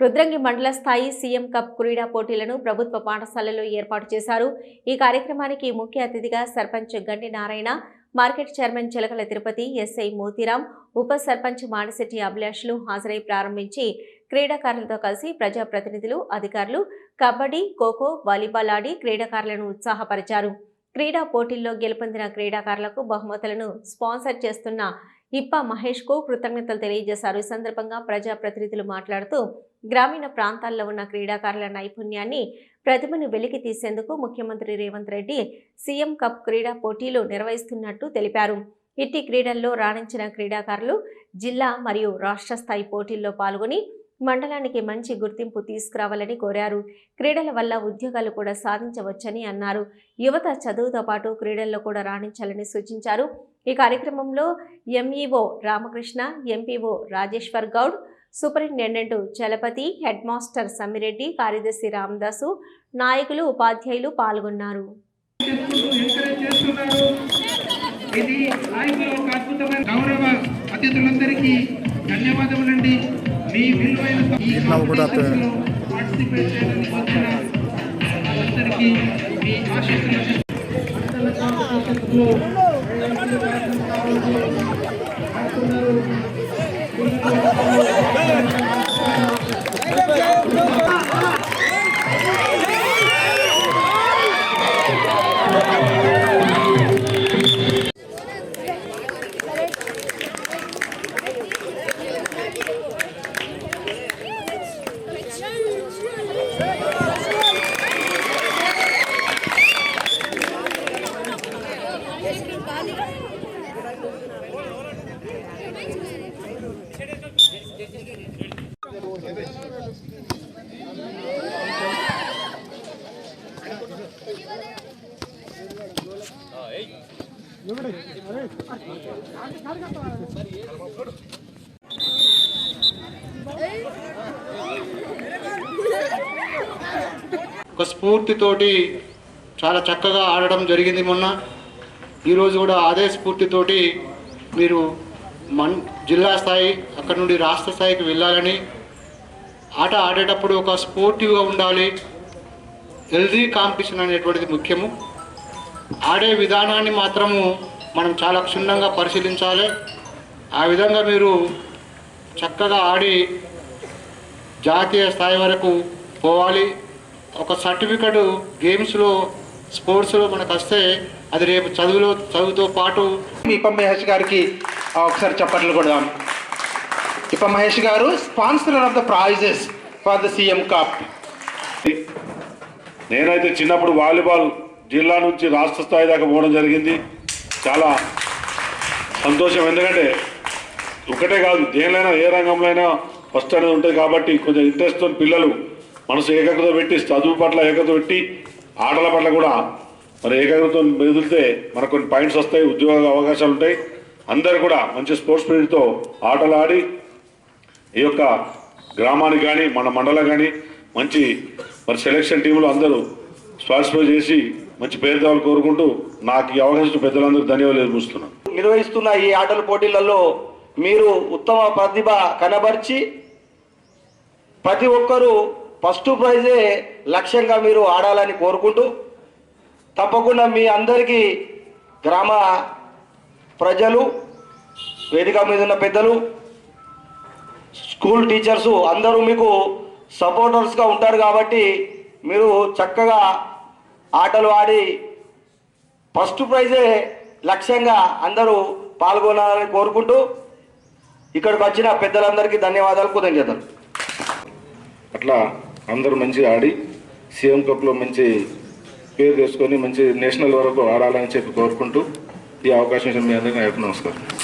రుద్రంగి మండల స్థాయి CM cup క్రీడా పోటీలను ప్రభుత్వ పాఠశాలలో ఏర్పాటు చేశారు. ఈ కార్యక్రమానికి ముఖ్య అతిథిగా sarpanch Gandi Narayana market chairman Chilakala Tirupati SI Motiram ఉప సర్పంచ్ మాడిశెట్టి అభిలాషులు హాజరై ప్రారంభించి క్రీడాకారులతో కలిసి ప్రజాప్రతినిధులు అధికారులు కబడ్డీ ఖోఖో వాలీబాల్ ఆడి క్రీడాకారులను ఉత్సాహపరిచారు. క్రీడా పోటీల్లో గెలుపొందిన క్రీడాకారులకు బహుమతులను స్పాన్సర్ చేస్తున్న ఇప్ప మహేష్కు కృతజ్ఞతలు తెలియజేశారు. ఈ సందర్భంగా ప్రజాప్రతినిధులు మాట్లాడుతూ గ్రామీణ ప్రాంతాల్లో ఉన్న క్రీడాకారుల నైపుణ్యాన్ని ప్రతిభను వెలికి తీసేందుకు ముఖ్యమంత్రి రేవంత్ రెడ్డి సీఎం కప్ క్రీడా పోటీలు నిర్వహిస్తున్నట్టు తెలిపారు. ఇట్టి క్రీడల్లో రాణించిన క్రీడాకారులు జిల్లా మరియు రాష్ట్ర స్థాయి పోటీల్లో పాల్గొని మండలానికి మంచి గుర్తింపు తీసుకురావాలని కోరారు. క్రీడల వల్ల ఉద్యోగాలు కూడా సాధించవచ్చని అన్నారు. యువత చదువుతో పాటు క్రీడల్లో కూడా రాణించాలని సూచించారు. ఈ కార్యక్రమంలో MEO Ramakrishna MPO Rajeshwar Goud superintendent Chalapathi head master Sammireddy కార్యదర్శి రామదాసు నాయకులు ఉపాధ్యాయులు పాల్గొన్నారు. ఇది అద్భుతమైన గౌరవ అతిథులందరికీ ధన్యవాదములండి. మీ విలువైన ఈ కాంపిటీషన్స్లో ఒక స్ఫూర్తితోటి చాలా చక్కగా ఆడడం జరిగింది మొన్న. ఈరోజు కూడా అదే స్ఫూర్తితోటి మీరు మన్ జిల్లా స్థాయి అక్కడ నుండి రాష్ట్ర స్థాయికి వెళ్ళాలని ఆట ఆడేటప్పుడు ఒక స్పోర్టివ్గా ఉండాలి. హెల్దీ కాంపిటీషన్ అనేటువంటిది ముఖ్యము. ఆడే విధానాన్ని మాత్రము మనం చాలా క్షుణ్ణంగా పరిశీలించాలి. ఆ విధంగా మీరు చక్కగా ఆడి జాతీయ స్థాయి వరకు పోవాలి. ఒక సర్టిఫికెట్ గేమ్స్లో స్పోర్ట్స్లో మనకు వస్తే అది రేపు చదువులో చదువుతో పాటు ఇప్ప మహేష్ గారికి ఒకసారి చప్పట్లు కొడదాం. ఇప్ప Mahesh garu sponsor of the prizes for the CM cup నేనైతే చిన్నప్పుడు వాలీబాల్ జిల్లా నుంచి రాష్ట్ర స్థాయి దాకా పోవడం జరిగింది. చాలా సంతోషం. ఎందుకంటే ఒకటే కాదు దేనిలైనా ఏ రంగంలో అయినా ఫస్ట్ అనేది ఉంటుంది కాబట్టి కొంచెం ఇంట్రెస్ట్తో పిల్లలు మనసు ఏకాగ్రత పెట్టి చదువు పట్ల ఏకాగ్రత పెట్టి ఆటల పట్ల కూడా మరి ఏకాగ్రత మెదిలితే మనకు కొన్ని పాయింట్స్ వస్తాయి ఉద్యోగ అవకాశాలు ఉంటాయి. అందరు కూడా మంచి స్పోర్ట్స్ పీరియడ్తో ఆటలు ఆడి ఈ యొక్క గ్రామానికి కానీ మన మండలం కానీ మంచి మరి సెలక్షన్ టీంలో అందరూ పార్టిసిపేట్ చేసి మంచి పేరు తేవాలని కోరుకుంటూ నాకు ఈ అవకాశం పెద్దలందరూ ధన్యవాదాలు చూస్తున్నాను నిర్వహిస్తున్న ఈ ఆటల పోటీలలో మీరు ఉత్తమ ప్రతిభ కనబర్చి ప్రతి ఒక్కరూ ఫస్ట్ ప్రైజే లక్ష్యంగా మీరు ఆడాలని కోరుకుంటూ తప్పకుండా మీ అందరికీ గ్రామ ప్రజలు వేదిక మీద ఉన్న పెద్దలు స్కూల్ టీచర్సు అందరూ మీకు సపోర్టర్స్గా ఉంటారు కాబట్టి మీరు చక్కగా ఆటలు ఆడి ఫస్ట్ ప్రైజే లక్ష్యంగా అందరూ పాల్గొనాలని కోరుకుంటూ ఇక్కడికి వచ్చిన పెద్దలందరికీ ధన్యవాదాలు. కృతజ్ఞతలు అట్లా అందరూ మంచిగా ఆడి సీఎం కప్లో మంచి పేరు తెచ్చుకొని మంచి నేషనల్ వరకు ఆడాలని చెప్పి కోరుకుంటూ ఈ అవకాశం ఇచ్చిన మీ అందరికీ నమస్కారం